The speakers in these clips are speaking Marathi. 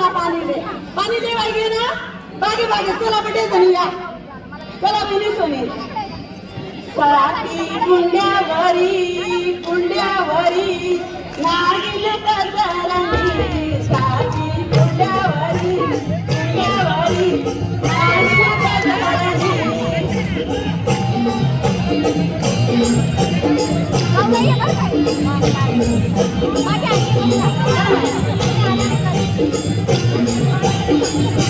ना पानी दे. पानी दे भाई ना बागे बागे. चला बेटे सुनिया चला बिनी सुनी स्वाती गुंड्यावरी गुंड्यावरी नागिल कसरंगी स्वाती गुंड्यावरी गुंड्यावरी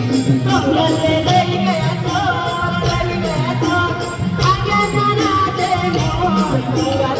Thank you.